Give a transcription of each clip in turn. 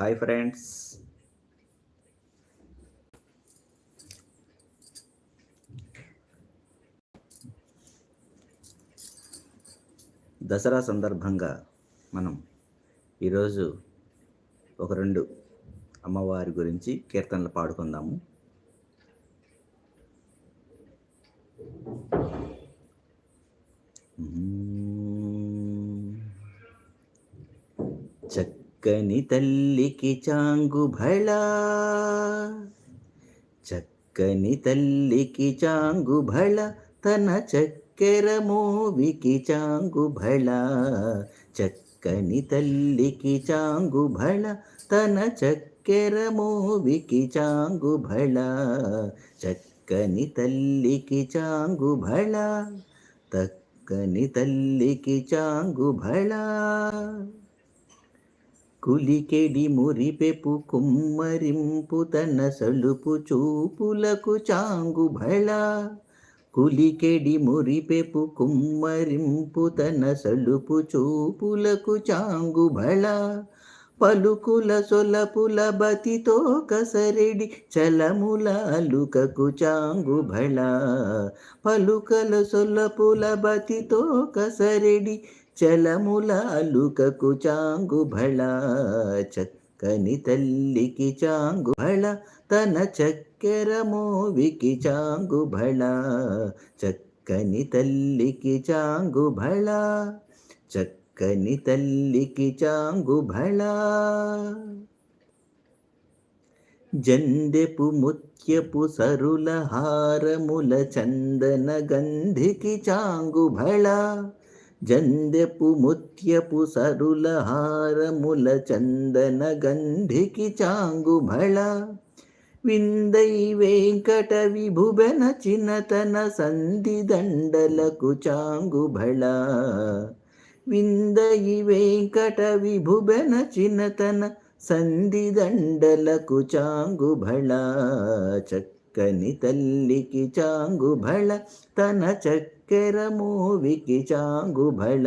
Hi friends. Dasara సందర్భంగా మనం ఈరోజు ఒక రెండు అమ్మవారి గురించి కీర్తనలు పాడుకుందాము. చక్కని తల్లికి చాంగు భళ చక్కని తల్లికి చాంగు భళ తన చక్కెర మోవికి చాంగు భళ చక్కని తల్లికి చాంగు భళ తన చక్కెర మోవికి చాంగు భళ చక్కని తల్లికి చాంగు భళ తక్కని తల్లికి చాంగు భళ కులికెడి మురిపెపు కుమ్మరింపు తన సలుపు చూపులకు చాంగు భళ. కులికెడి మురిపెపు కుమ్మరింపు తన సలుపు చూపులకు చాంగు భళ. పలుకుల సొలపుల బతితో కసరెడి చలముల అలుకకు చాంగు భళ. పలుకల సొలపుల బతితో కసరెడి చలముల చాంగు భళ చక్కని తల్లికి చాంగు భళ తన చక్కెర మోవికి చాంగు భళ చక్కని తల్లికి చాంగు భళ చక్కని తల్లికి చాంగు భళ. జందెపు ముత్యపు సరుల హారముల చందన గంధికి చాంగు భళ జందెపు ముత్యపు సరుల హారముల చందన గంధికి చాంగు భళ విందై వెంకట విభుబెన చిన్నతన సంధి దండలకు చాంగు భళ విందయి వెంకట విభుబెన చిన్నతన సంధి దండలకు చాంగు భళ చక్కని తల్లికి చాంగు భళ తన చక్క మూవికి చాంగు భళ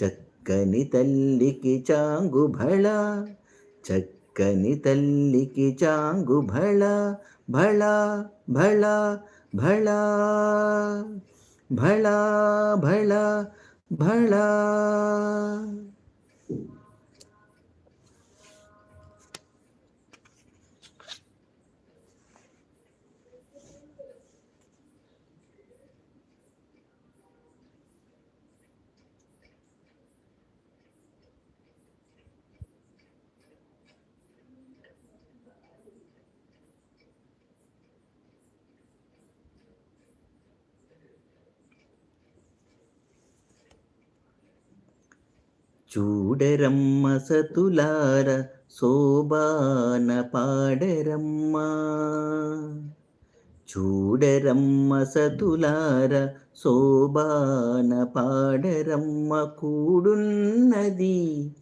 చక్కని తల్లికి చాంగు భళ చక్కని తల్లికి చాంగు భళ భళ భళ భళ భళ భళ చూడరమ్మ సతులార శోభాన పాడరమ్మ. చూడరమ్మ సతులార శోభాన పాడరమ్మ కూడున్నది.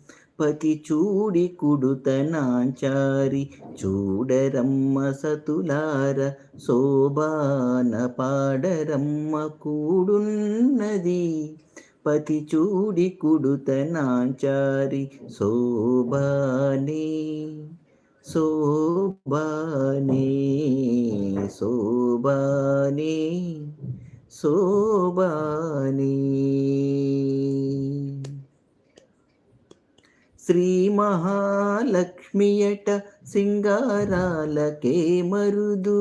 పతి చూడి కుడుతనాచారి చూడరమ్మ సతులార శోభాన పాడరమ్మ కూడున్నది. పతి చూడి కుడుతనాచారి శోభానే శోభానే శోభానే శోభానే. శ్రీ మహాలక్ష్మియట సింగారాలకే మరుదూ.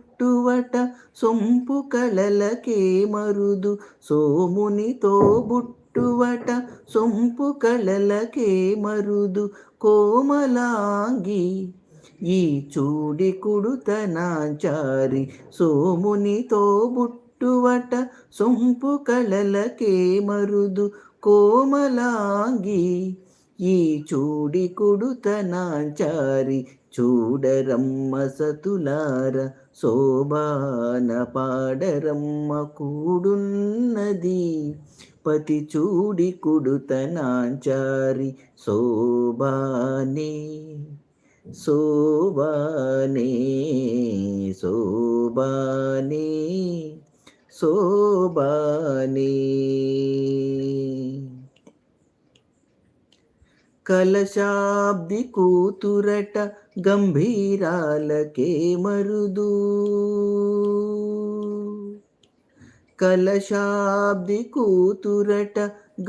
బుట్టువట సొంపు కలలకే మరుదు. సోమునితో బుట్టువట సొంపు కలలకే మరుదు. కోమలాంగి ఈ చూడి కుడుతనాచారి సోమునితో బుట్టువట సొంపు కలలకే మరుదు. కోమలాంగి ఈ చూడి కుడుతనాచారి చూడరమ్మ సతులార శోభాన పాడరమ్మ కూడున్నది. పతి చూడి కుడుతనాచారి శోభానే శోభానే శోభానే శోభానే. కలశాబ్ది కూతురట గంభీరాలకే మరుదు. కలశాబ్ది కూతురట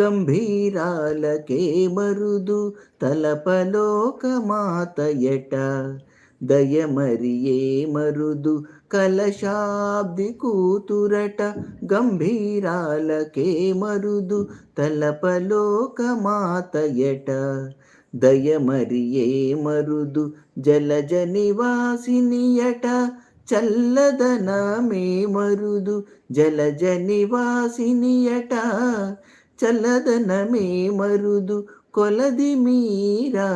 గంభీరాలకే మరుదు. తలపలోక మాతయట దయమరియే మరుదు. కలశాబ్ది కూతురట గంభీరాలకే మరుదు తలపలోక మాతయట దయమరియే మరుదు జలజ నివాసినియట చల్లదనమే మరుదు జలజ నివాసినియట చల్లదనమే మరుదు కొలది మీరా.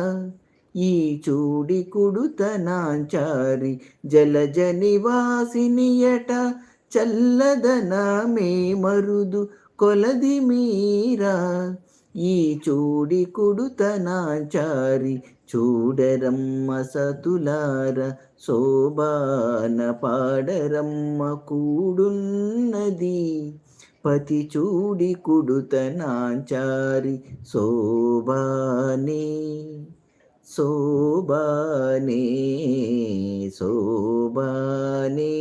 ఈ చూడి కుడుతనాచారి జలజ నివాసినియట చల్లదనమే మరుదు కొలది మీరా. ఈ చూడి కుడుతనాచారి చూడరమ్మ సతులార శోభాన పాడరమ్మ కూడున్నది. పతి చూడి కుడుతనాచారి శోభానే శోభానే శోభానే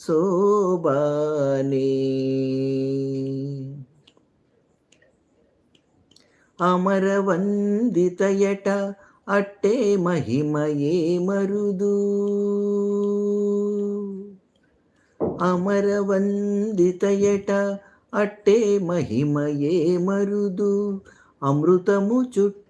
శోభానే. అమరవందితయట అట్టే మహిమయే మరుదు. అమరవందితయట అట్టే మహిమయే మరుదు. అమృతము చుట్టూ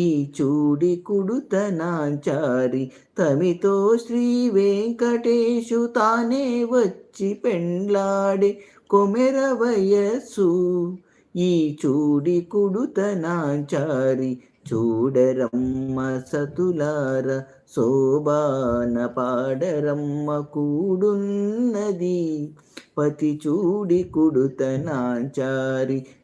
ఈ చూడి కుడుతనాచారి తమితో శ్రీ వెంకటేశు తానే వచ్చి పెండ్లాడే కొమెర వయస్సు. ఈ చూడి కుడుతనాచారి చూడరమ్మ సతులార శోభాన పాడరమ్మ కూడున్నది. పతి చూడి కుడుతనాచారి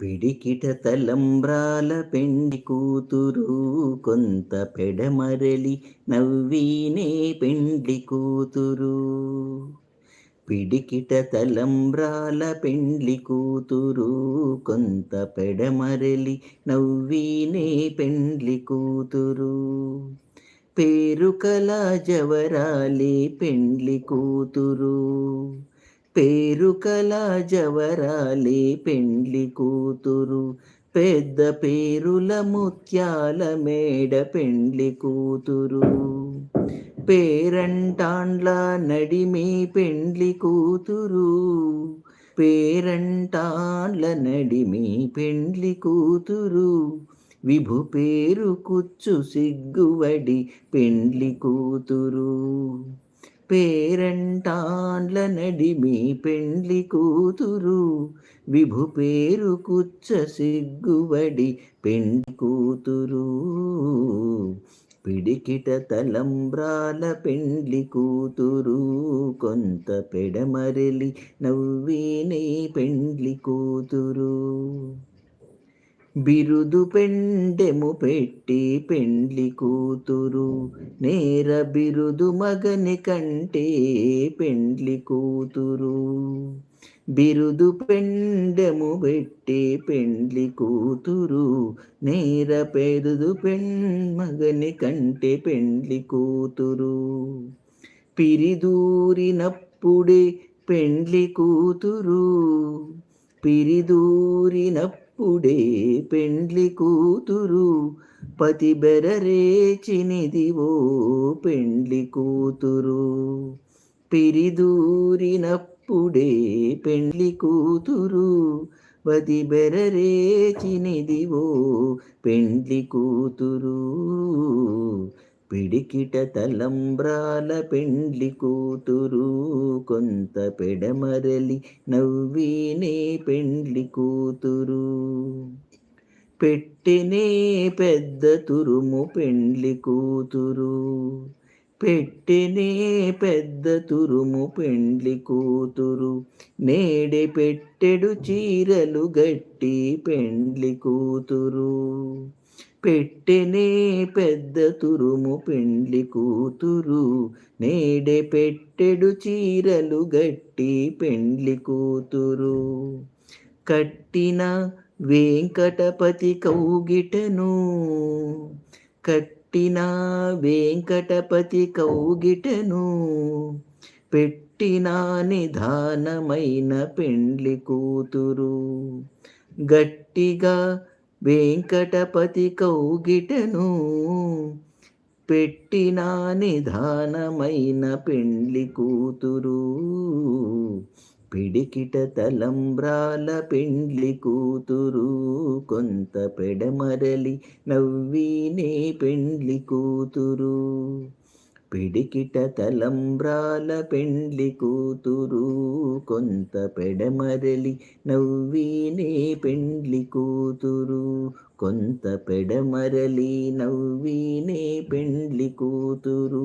పిడికిట తలంబ్రాల పెండి కూతురు కొంత పెడమరలి నవ్వీనే పెండ్లి కూతురు. పిడికిట తలంబ్రాల పెండ్లి కూతురు కొంత పెడమరలి నవ్వీనే పెండ్లి కూతురు. పేరు కళా జవరాలి పెండ్లి కూతురు. పేరు జవరాలే పెండ్లి కూతురు. పెద్ద పేరుల ముత్యాల మేడ పెండ్లి కూతురు. పేరంటాండ్ల నడిమి పెండ్లి కూతురు. పేరంటాండ్ల నడిమి పెండ్లి కూతురు. విభు పేరు కుచ్చు సిగ్గువడి పెండ్లి కూతురు. పేరంటాండ్ల నడిమి పెండ్లి కూతురు. విభు పేరు కుచ్చ సిగ్గుబడి పెండ్లి కూతురు. పిడికిట తలంబ్రాల పెండ్లి కూతురు. కొంత పెడమరలి నవ్వీనే పెండ్లి కూతురు. బిరుదు పెండెము పెట్టి పెండ్లి కూతురు. నేర బిరుదు మగని కంటే పెండ్లి కూతురు. బిరుదు పెండెము పెట్టి పెండ్లి కూతురు. నేర పెరుదు పెన్మగని కంటే పెండ్లి కూతురు. పిరిదూరినప్పుడే పెండ్లి కూతురు. పిరిదూరినప్పుడు పెండ్లి కూతురు పతి బెరరేచినిదివో పెండ్లి కూతురు. పిరిదూరినప్పుడే పెండ్లి కూతురు వది బెరరేచినిదివో పెండ్లి కూతురు. పిడికిట తలంబ్రాల పెండ్లి కూతురు కొంత పెడమరలి నవ్వీనే పెండ్లి కూతురు. పెట్టినే పెద్ద తురుము పెండ్లి కూతురు. పెట్టినే పెద్ద తురుము పెండ్లి కూతురు. నేడే పెట్టెడు చీరలు గట్టి పెండ్లి కూతురు. పెట్టెనే పెద్ద తురుము పెండ్లి కూతురు. నేడే పెట్టెడు చీరలు గట్టి పెండ్లి కూతురు. కట్టిన వెంకటపతి కౌగిటను. కట్టిన వెంకటపతి కౌగిటను. పెట్టిన నిధానమైన పెండ్లి కూతురు. గట్టిగా వెంకటపతి కౌగిటను పెట్టిన నిధానమైన పెండ్లి కూతురు. పిడికిట తలంబ్రాల పెండ్లి కూతురు. కొంత పెడమరలి నవ్వీనే పెండ్లి కూతురు. పిడికిట తలంబ్రాల పెండ్లి కూతురు కొంత పెడమరలి నవ్వీనే పెండ్లి కూతురు కొంత పెడమరలి నవ్వీనే పెండ్లి కూతురు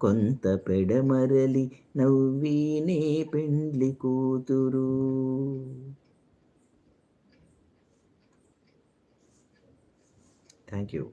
కొంత పెడమరలి నవ్వీనే పెండ్లి కూతురు. Thank you